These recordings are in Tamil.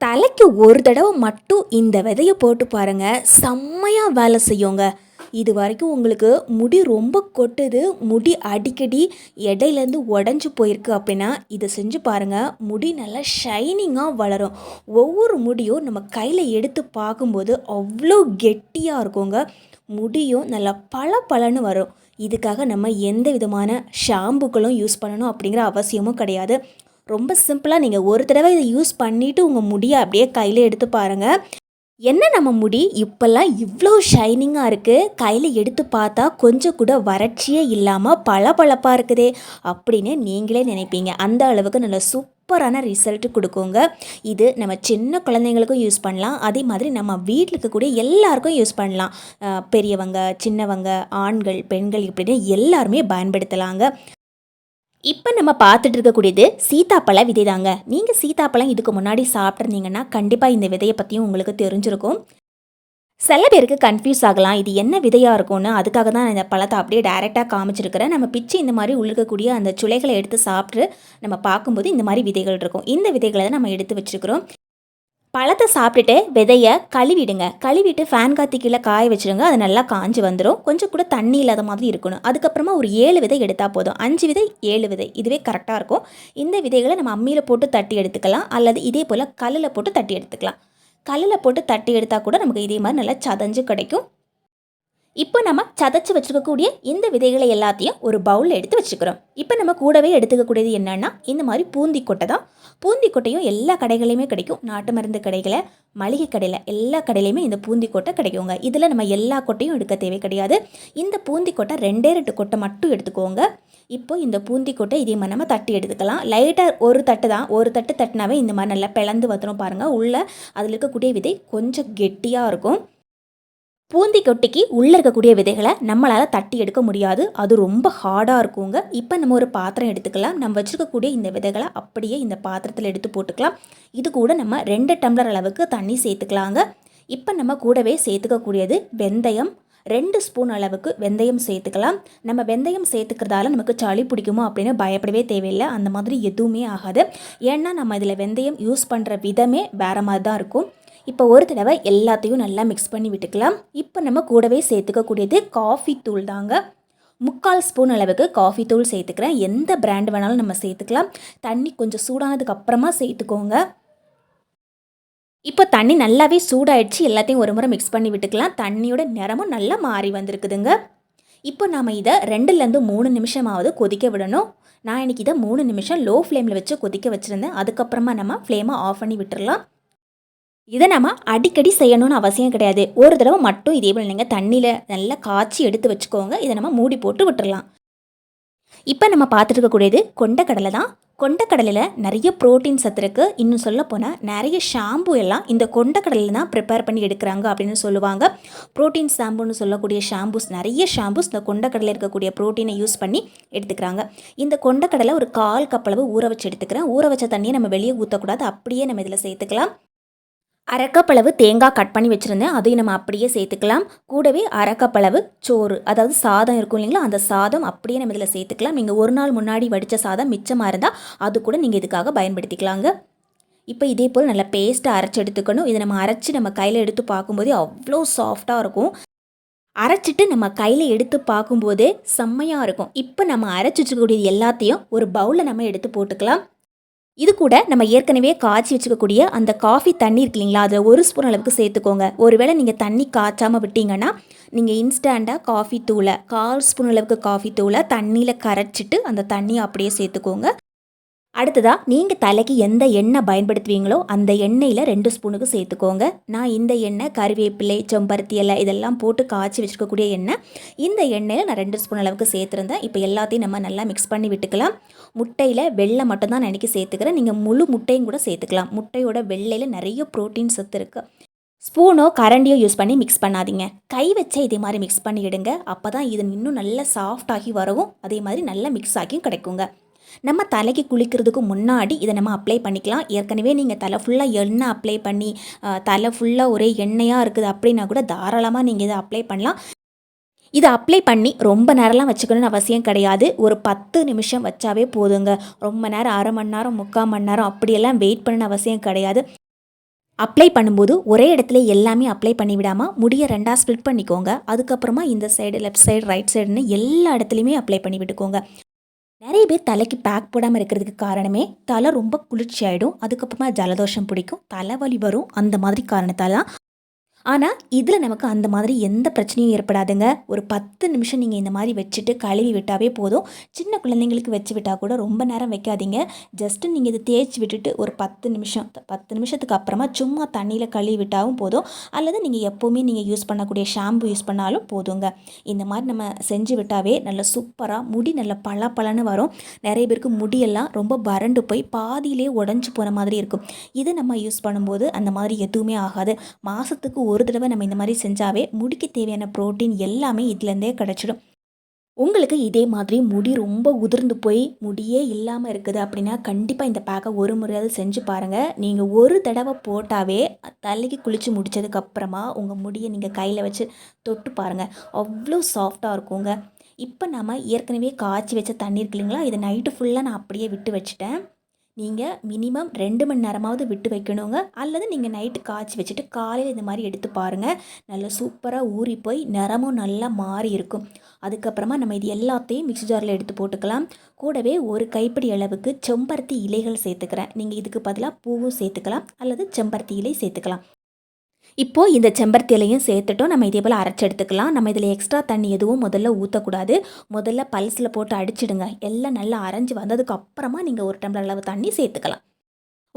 தலைக்கு ஒரு தடவை மட்டும் இந்த விதையை போட்டு பாருங்க. செம்மையாக வேலை செய்யுங்க. இது வரைக்கும் உங்களுக்கு முடி ரொம்ப கொட்டுது. முடி அடிக்கடி இடையிலேருந்து உடஞ்சி போயிருக்கு அப்படின்னா இதை செஞ்சு பாருங்கள் முடி நல்லா ஷைனிங்காக வளரும். ஒவ்வொரு முடியும் நம்ம கையில் எடுத்து பார்க்கும்போது அவ்வளோ கெட்டியாக இருக்குங்க. முடியும் நல்லா பல பலன்னு வரும். இதுக்காக நம்ம எந்த விதமான ஷாம்புக்களும் யூஸ் பண்ணணும் அப்படிங்கிற அவசியமும் கிடையாது. ரொம்ப சிம்பிளாக நீங்கள் ஒரு தடவை இதை யூஸ் பண்ணிவிட்டு உங்கள் முடியை அப்படியே கையில் எடுத்து பாருங்கள் என்ன நம்ம முடி? இப்போல்லாம் இவ்வளோ ஷைனிங்காக இருக்குது கையில் எடுத்து பார்த்தா கொஞ்சம் கூட வறட்சியே இல்லாமல் பளபளப்பாக இருக்குதே அப்படின்னு நீங்களே நினைப்பீங்க. அந்த அளவுக்கு நல்ல சூப்பரான ரிசல்ட் கொடுக்குங்க. இது நம்ம சின்ன குழந்தைங்களுக்கும் யூஸ் பண்ணலாம். அதே மாதிரி நம்ம வீட்டில் இருக்கக்கூடிய எல்லாருக்கும் யூஸ் பண்ணலாம். பெரியவங்க சின்னவங்க ஆண்கள் பெண்கள் இப்படின்னு எல்லாருமே பயன்படுத்தலாங்க. இப்போ நம்ம பார்த்துட்டு இருக்கக்கூடியது சீதாப்பழ விதை தாங்க நீங்கள் சீதாப்பழம் இதுக்கு முன்னாடி சாப்பிட்ருந்தீங்கன்னா கண்டிப்பாக இந்த விதையை பற்றியும் உங்களுக்கு தெரிஞ்சிருக்கும். சில பேருக்கு கன்ஃபியூஸ் ஆகலாம். இது என்ன விதையாக இருக்கும்னு அதுக்காக தான் இந்த பழத்தை அப்படியே டைரெக்டாக காமிச்சிருக்கிறேன். நம்ம பிச்சு இந்த மாதிரி உழுகக்கூடிய அந்த சுளைகளை எடுத்து சாப்பிட்டு நம்ம பார்க்கும்போது இந்த மாதிரி விதைகள் இருக்கும். இந்த விதைகளை தான் நம்ம எடுத்து வச்சுருக்கிறோம். பழத்தை சாப்பிட்டுட்டு விதையை கழுவிடுங்க. கழுவிட்டு ஃபேன் காத்தி கீழே காய வச்சிடுங்க. அது நல்லா காஞ்சி வந்துடும் கொஞ்சம் கூட தண்ணி இல்லாத மாதிரி இருக்கணும். அதுக்கப்புறமா ஒரு ஏழு விதை எடுத்தால் போதும். அஞ்சு விதை ஏழு விதை. இதுவே கரெக்டாக இருக்கும். இந்த விதைகளை நம்ம அம்மியில் போட்டு தட்டி எடுத்துக்கலாம். அல்லது இதே போல் கல்லில் போட்டு தட்டி எடுத்துக்கலாம். கல்லில் போட்டு தட்டி எடுத்தால் கூட நமக்கு இதே மாதிரி நல்லா சதஞ்சு கிடைக்கும். இப்போ நம்ம சதைச்சு வச்சுருக்கக்கூடிய இந்த விதைகளை எல்லாத்தையும் ஒரு பவுலில் எடுத்து வச்சுக்கிறோம். இப்போ நம்ம கூடவே எடுத்துக்கக்கூடியது என்னென்னா இந்த மாதிரி பூந்தி கொட்டை தான். பூந்தி கொட்டையும் எல்லா கடைகளையுமே கிடைக்கும். நாட்டு மருந்து கடைகளை மளிகை கடையில் எல்லா கடையிலையுமே இந்த பூந்தி கொட்டை கிடைக்குங்க. இதில் நம்ம எல்லா கொட்டையும் எடுக்க தேவை கிடையாது. இந்த பூந்தி கொட்டை ரெண்டே ரெண்டு கொட்டை மட்டும் எடுத்துக்கோங்க. இப்போ இந்த பூந்தி கொட்டை இதே மாதிரி நம்ம தட்டி எடுத்துக்கலாம். லைட்டாக ஒரு தட்டு தான். ஒரு தட்டு தட்டினாவே இந்த மாதிரி நல்லா பிளந்து வந்துடும் பாருங்கள் உள்ளே அதில் இருக்கக்கூடிய விதை கொஞ்சம் கெட்டியாக இருக்கும். பூந்தி கொட்டிக்கு உள்ளே இருக்கக்கூடிய விதைகளை நம்மளால் தட்டி எடுக்க முடியாது. அது ரொம்ப ஹார்டாக இருக்குங்க. இப்போ நம்ம ஒரு பாத்திரம் எடுத்துக்கலாம். நம்ம வச்சுருக்கக்கூடிய இந்த விதைகளை அப்படியே இந்த பாத்திரத்தில் எடுத்து போட்டுக்கலாம். இது கூட நம்ம ரெண்டு டம்ளர் அளவுக்கு தண்ணி சேர்த்துக்கலாங்க. இப்போ நம்ம கூடவே சேர்த்துக்கக்கூடியது வெந்தயம். ரெண்டு ஸ்பூன் அளவுக்கு வெந்தயம் சேர்த்துக்கலாம். நம்ம வெந்தயம் சேர்த்துக்கிறதால நமக்கு சளி பிடிக்குமோ அப்படின்னு பயப்படவே தேவையில்லை. அந்த மாதிரி எதுவுமே ஆகாது. ஏன்னா நம்ம இதில் வெந்தயம் யூஸ் பண்ணுற விதமே வேறு மாதிரி தான் இருக்கும். இப்போ ஒரு தடவை எல்லாத்தையும் நல்லா மிக்ஸ் பண்ணி விட்டுக்கலாம். இப்போ நம்ம கூடவே சேர்த்துக்கக்கூடியது காஃபி தூள் தாங்க. முக்கால் ஸ்பூன் அளவுக்கு காஃபி தூள் சேர்த்துக்கிறேன். எந்த பிராண்ட் வேணாலும் நம்ம சேர்த்துக்கலாம். தண்ணி கொஞ்சம் சூடானதுக்கு அப்புறமா சேர்த்துக்கோங்க. இப்போ தண்ணி நல்லாவே சூடாயிடுச்சு. எல்லாத்தையும் ஒரு முறை மிக்ஸ் பண்ணி விட்டுக்கலாம். தண்ணியோட நிறமும் நல்லா மாறி வந்திருக்குதுங்க. இப்போ நாம் இதை ரெண்டுலேருந்து மூணு நிமிஷமாவது கொதிக்க விடணும். நான் இன்னைக்கு இதை மூணு நிமிஷம் லோ ஃப்ளேமில் வச்சு கொதிக்க வச்சுருந்தேன். அதுக்கப்புறமா நம்ம ஃப்ளேமை ஆஃப் பண்ணி விட்டுடலாம் இதை நம்ம அடிக்கடி செய்யணும்னு அவசியம் கிடையாது. ஒரு தடவை மட்டும் இதே போல் நீங்கள் தண்ணியில் நல்லா காய்ச்சி எடுத்து வச்சுக்கோங்க. இதை நம்ம மூடி போட்டு விட்டுடலாம் இப்போ நம்ம பார்த்துருக்கக்கூடியது கொண்டக்கடலை தான். கொண்டக்கடலையில் நிறைய புரோட்டீன் சத்து இருக்குது இன்னும் சொல்ல போனால் நிறைய ஷாம்பு எல்லாம் இந்த கொண்டக்கடலில் தான் ப்ரிப்பேர் பண்ணி எடுக்கிறாங்க அப்படின்னு சொல்லுவாங்க. புரோட்டீன் ஷாம்புன்னு சொல்லக்கூடிய ஷாம்பூஸ் நிறைய ஷாம்பூஸ் இந்த கொண்டக்கடலில் இருக்கக்கூடிய ப்ரோட்டீனை யூஸ் பண்ணி எடுத்துக்கிறாங்க. இந்த கொண்டக்கடலை ஒரு கால் கப்பளவு ஊற வச்சு எடுத்துக்கிறேன். ஊற வச்ச தண்ணியை நம்ம வெளியே ஊற்றக்கூடாது அப்படியே நம்ம இதில் சேர்த்துக்கலாம். அரைக்கப்பளவு தேங்காய் கட் பண்ணி வச்சுருந்தேன். அதையும் நம்ம அப்படியே சேர்த்துக்கலாம். கூடவே அரைக்கப்பளவு சோறு அதாவது சாதம் இருக்கும் இல்லைங்களா? அந்த சாதம் அப்படியே நம்ம இதில் சேர்த்துக்கலாம். நீங்கள் ஒரு நாள் முன்னாடி வடித்த சாதம் மிச்சமாக இருந்தால் அது கூட நீங்கள் இதுக்காக பயன்படுத்திக்கலாங்க. இப்போ இதே போல் நல்லா பேஸ்ட்டை அரைச்சி எடுத்துக்கணும். இதை நம்ம அரைச்சி நம்ம கையில் எடுத்து பார்க்கும்போதே அவ்வளோ சாஃப்டாக இருக்கும். அரைச்சிட்டு நம்ம கையில் எடுத்து பார்க்கும்போதே செம்மையாக இருக்கும். இப்போ நம்ம அரைச்சி வச்சுக்கக்கூடிய எல்லாத்தையும் ஒரு பவுலில் நம்ம எடுத்து போட்டுக்கலாம். இது கூட நம்ம ஏற்கனவே காய்ச்சி வச்சுக்கக்கூடிய அந்த காஃபி தண்ணி இருக்கு இல்லைங்களா? அதில் ஒரு ஸ்பூன் அளவுக்கு சேர்த்துக்கோங்க. ஒருவேளை நீங்கள் தண்ணி காய்ச்சாமல் விட்டீங்கன்னா நீங்கள் இன்ஸ்டண்ட்டாக காஃபி தூளை கால் ஸ்பூன் அளவுக்கு காஃபி தூளை தண்ணியில் கரைச்சிட்டு அந்த தண்ணியை அப்படியே சேர்த்துக்கோங்க. அடுத்ததாக நீங்கள் தலைக்கு எந்த எண்ணெய் பயன்படுத்துவீங்களோ அந்த எண்ணெயில் ரெண்டு ஸ்பூனுக்கு சேர்த்துக்கோங்க. நான் இந்த எண்ணெய் கருவேப்பிலை செம்பருத்தி இலை இதெல்லாம் போட்டு காய்ச்சி வச்சுருக்கக்கூடிய எண்ணெய் இந்த எண்ணெயில் நான் ரெண்டு ஸ்பூன் அளவுக்கு சேர்த்துருந்தேன். இப்போ எல்லாத்தையும் நம்ம நல்லா மிக்ஸ் பண்ணி விட்டுக்கலாம். முட்டையில் வெள்ளை மட்டும்தான் நான் இன்றைக்கி சேர்த்துக்கிறேன். நீங்கள் முழு முட்டையும் கூட சேர்த்துக்கலாம். முட்டையோட வெள்ளையில் நிறைய ப்ரோட்டீன் சத்து இருக்குது ஸ்பூனோ கரண்டியோ யூஸ் பண்ணி மிக்ஸ் பண்ணாதீங்க. கை வச்சே இதே மாதிரி மிக்ஸ் பண்ணி எடுங்க அப்போ தான் இது இன்னும் நல்லா சாஃப்டாகி வரவும் அதே மாதிரி நல்லா மிக்ஸ் ஆகியும் கிடைக்குங்க. நம்ம தலைக்கு குளிக்கிறதுக்கு முன்னாடி இதை நம்ம அப்ளை பண்ணிக்கலாம். ஏற்கனவே நீங்கள் தலை ஃபுல்லாக எண்ணெய் அப்ளை பண்ணி தலை ஃபுல்லாக ஒரே எண்ணெயாக இருக்குது அப்படின்னா கூட தாராளமாக நீங்கள் இதை அப்ளை பண்ணலாம். இதை அப்ளை பண்ணி ரொம்ப நேரம்லாம் வச்சுக்கணும்னு அவசியம் கிடையாது. ஒரு பத்து நிமிஷம் வச்சாவே போதுங்க. ரொம்ப நேரம் அரை மணி நேரம் முக்கால் மணி நேரம் அப்படியெல்லாம் வெயிட் பண்ணணும்னு அவசியம் கிடையாது. அப்ளை பண்ணும்போது ஒரே இடத்துல எல்லாமே அப்ளை பண்ணி விடாமல் முடியை ரெண்டாக ஸ்ப்ளிட் பண்ணிக்கோங்க. அதுக்கப்புறமா இந்த சைடு லெஃப்ட் சைடு ரைட் சைடுன்னு எல்லா இடத்துலையுமே அப்ளை பண்ணி விட்டுக்கோங்க. நிறைய பேர் தலைக்கு பேக் போடாமல் இருக்கிறதுக்கு காரணமே தலை ரொம்ப குளிர்ச்சி ஆகிடும் அதுக்கப்புறமா ஜலதோஷம் பிடிக்கும். தலைவலி வரும். அந்த மாதிரி காரணத்தால் தான் ஆனால் இதில் நமக்கு அந்த மாதிரி எந்த பிரச்சனையும் ஏற்படாதுங்க. ஒரு பத்து நிமிஷம் நீங்கள் இந்த மாதிரி வச்சுட்டு கழுவி விட்டாவே போதும். சின்ன குழந்தைங்களுக்கு வச்சு விட்டால் கூட ரொம்ப நேரம் வைக்காதீங்க. ஜஸ்ட்டு நீங்கள் இதை தேய்ச்சி விட்டுட்டு ஒரு பத்து நிமிஷம் பத்து நிமிஷத்துக்கு அப்புறமா சும்மா தண்ணியில் கழுவி விட்டாவும் போதும். அல்லது நீங்கள் எப்போவுமே நீங்கள் யூஸ் பண்ணக்கூடிய ஷாம்பு யூஸ் பண்ணாலும் போதுங்க. இந்த மாதிரி நம்ம செஞ்சு விட்டாவே நல்ல சூப்பராக முடி நல்ல பல பலன்னு வரும். நிறைய பேருக்கு முடியெல்லாம் ரொம்ப வறண்டு போய் பாதியிலே உடஞ்சி போன மாதிரி இருக்கும். இதை நம்ம யூஸ் பண்ணும்போது அந்த மாதிரி எதுவுமே ஆகாது. மாதத்துக்கு ஒரு தடவை நம்ம இந்த மாதிரி செஞ்சாவே முடிக்கு தேவையான ப்ரோட்டீன் எல்லாமே இதுலேருந்தே கிடச்சிடும். உங்களுக்கு இதே மாதிரி முடி ரொம்ப உதிர்ந்து போய் முடியே இல்லாமல் இருக்குது அப்படின்னா கண்டிப்பாக இந்த பேக்கை ஒரு முறையாவது செஞ்சு பாருங்கள் நீங்கள் ஒரு தடவை போட்டாவே தலைக்கு குளித்து முடித்ததுக்கப்புறமா உங்கள் முடியை நீங்கள் கையில் வச்சு தொட்டு பாருங்கள் அவ்வளோ சாஃப்டாக இருக்குங்க. இப்போ நம்ம ஏற்கனவே காய்ச்சி வச்ச தண்ணி இருக்கு இல்லைங்களா? இதை நைட்டு ஃபுல்லாக நான் அப்படியே விட்டு வச்சுட்டேன். நீங்கள் மினிமம் ரெண்டு மணி நேரமாவது விட்டு வைக்கணுங்க. அல்லது நீங்கள் நைட்டு காய்ச்சி வச்சுட்டு காலையில் இந்த மாதிரி எடுத்து பாருங்கள் நல்லா சூப்பராக ஊறி போய் நிறமும் நல்லா மாறி இருக்கும். அதுக்கப்புறமா நம்ம இது எல்லாத்தையும் மிக்ஸி ஜாரில் எடுத்து போட்டுக்கலாம். கூடவே ஒரு கைப்பிடி அளவுக்கு செம்பருத்தி இலைகள் சேர்த்துக்கிறேன். நீங்கள் இதுக்கு பதிலாக பூவும் சேர்த்துக்கலாம். அல்லது செம்பருத்தி இலை சேர்த்துக்கலாம். இப்போது இந்த செம்பருத்தி இலையும் சேர்த்துட்டோம் நம்ம இதே போல் அரைச்சி எடுத்துக்கலாம் நம்ம இதில் எக்ஸ்ட்ரா தண்ணி எதுவும் முதல்ல ஊற்றக்கூடாது முதல்ல பல்ஸில் போட்டு அடிச்சிடுங்க. எல்லாம் நல்லா அரைஞ்சி வந்ததுக்கு அப்புறமா நீங்கள் ஒரு டம்ளர் அளவு தண்ணி சேர்த்துக்கலாம்.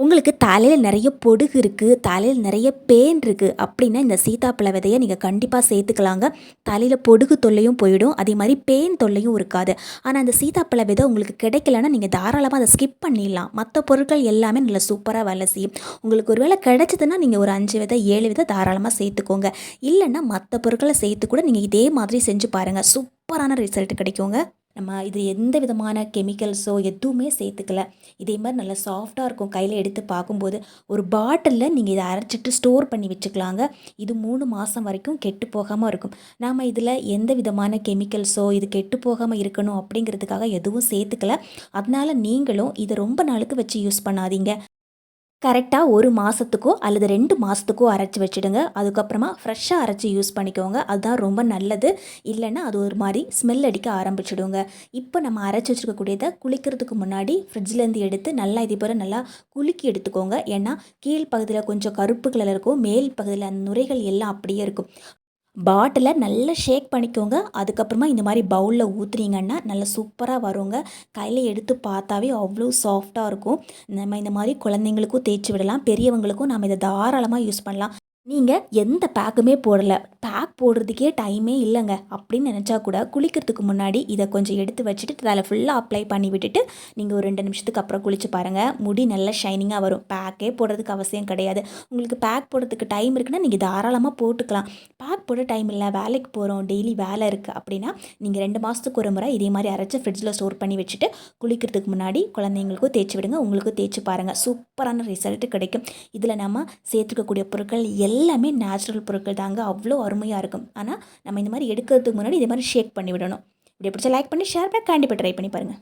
உங்களுக்கு தலையில் நிறைய பொடுகு இருக்குது தலையில் நிறைய பேன் இருக்குது அப்படின்னா இந்த சீதாப்பழ விதையை நீங்கள் கண்டிப்பாக சேர்த்துக்கலாங்க. தலையில் பொடுகு தொல்லையும் போயிடும் அதே மாதிரி பேன் தொல்லையும் இருக்காது. ஆனால் அந்த சீதாப்பழ விதை உங்களுக்கு கிடைக்கலன்னா நீங்கள் தாராளமாக அதை ஸ்கிப் பண்ணிடலாம். மற்ற பொருட்கள் எல்லாமே நல்லா சூப்பராக வேலை செய்யும். உங்களுக்கு ஒரு வேளை கிடைச்சதுன்னா நீங்கள் ஒரு அஞ்சு விதை ஏழு விதை தாராளமாக சேர்த்துக்கோங்க. இல்லைன்னா மற்ற பொருட்களை சேர்த்து கூட நீங்கள் இதே மாதிரி செஞ்சு பாருங்கள் சூப்பரான ரிசல்ட் கிடைக்குங்க. நம்ம இது எந்த விதமான கெமிக்கல்ஸோ எதுவுமே சேர்த்துக்கல. இதே மாதிரி நல்லா சாஃப்டாக இருக்கும் கையில் எடுத்து பார்க்கும்போது. ஒரு பாட்டிலில் நீங்கள் இதை அரைச்சிட்டு ஸ்டோர் பண்ணி வச்சுக்கலாங்க. இது மூணு மாதம் வரைக்கும் கெட்டு போகாமல் இருக்கும். நாம் இதில் எந்த விதமான கெமிக்கல்ஸோ இது கெட்டு போகாமல் இருக்கணும் அப்படிங்கிறதுக்காக எதுவும் சேர்த்துக்கல. அதனால் நீங்களும் இதை ரொம்ப நாளுக்கு வச்சு யூஸ் பண்ணாதீங்க. கரெக்டாக ஒரு மாதத்துக்கோ அல்லது ரெண்டு மாதத்துக்கோ அரைச்சி வச்சுடுங்க. அதுக்கப்புறமா ஃப்ரெஷ்ஷாக அரைச்சி யூஸ் பண்ணிக்கோங்க. அதுதான் ரொம்ப நல்லது. இல்லைன்னா அது ஒரு மாதிரி ஸ்மெல் அடிக்க ஆரம்பிச்சிடுங்க. இப்போ நம்ம அரைச்சி வச்சுருக்கக்கூடியதை குளிக்கிறதுக்கு முன்னாடி ஃப்ரிட்ஜ்லேருந்து எடுத்து நல்லா இதே போல் நல்லா குலுக்கி எடுத்துக்கோங்க. ஏன்னா கீழ் பகுதியில் கொஞ்சம் கருப்பு கலர் இருக்கும். மேல் பகுதியில் அந்த நுரைகள் எல்லாம் அப்படியே இருக்கும். பாட்டிலை நல்லா ஷேக் பண்ணிக்கோங்க. அதுக்கப்புறமா இந்த மாதிரி பவுலில் ஊற்றுனீங்கன்னா நல்லா சூப்பராக வருங்க. கையில் எடுத்து பார்த்தாவே அவ்வளோ சாஃப்டாக இருக்கும். நம்ம இந்த மாதிரி குழந்தைங்களுக்கும் தேய்ச்சி விடலாம். பெரியவங்களுக்கும் நம்ம இதை தாராளமாக யூஸ் பண்ணலாம். நீங்கள் எந்த பேக்குமே போடலை. பேக் போடுறதுக்கே டைமே இல்லைங்க. அப்படின்னு நினச்சா கூட குளிக்கிறதுக்கு முன்னாடி இதை கொஞ்சம் எடுத்து வச்சுட்டு அதில் ஃபுல்லாக அப்ளை பண்ணி விட்டுட்டு நீங்கள் ஒரு ரெண்டு நிமிஷத்துக்கு அப்புறம் குளிச்சு பாருங்கள் முடி நல்லா ஷைனிங்காக வரும். பேக்கே போடுறதுக்கு அவசியம் கிடையாது. உங்களுக்கு பேக் போடுறதுக்கு டைம் இருக்குன்னா நீங்கள் தாராளமாக போட்டுக்கலாம். பேக் போட டைம் இல்லை. வேலைக்கு போகிறோம் டெய்லி வேலை இருக்குது அப்படின்னா நீங்கள் ரெண்டு மாதத்துக்கு ஒரு முறை இதே மாதிரி அரைச்சி ஃப்ரிட்ஜில் ஸ்டோர் பண்ணி வச்சுட்டு குளிக்கிறதுக்கு முன்னாடி குழந்தைங்களுக்கும் தேய்ச்சி விடுங்க. உங்களுக்கும் தேய்ச்சி பாருங்கள் சூப்பரான ரிசல்ட்டு கிடைக்கும். இதில் நம்ம சேர்த்துக்கக்கூடிய பொருட்கள் எல்லாமே நேச்சுரல் பொருட்கள் தாங்க. அவ்வளோ அருமையாக இருக்கும். ஆனால் நம்ம இந்த மாதிரி எடுக்கிறதுக்கு முன்னாடி இதே மாதிரி ஷேக் பண்ணி விடணும் இப்படி பிடிச்சா லைக் பண்ணி ஷேர் பண்ணி கண்டிப்பாக ட்ரை பண்ணி பாருங்கள்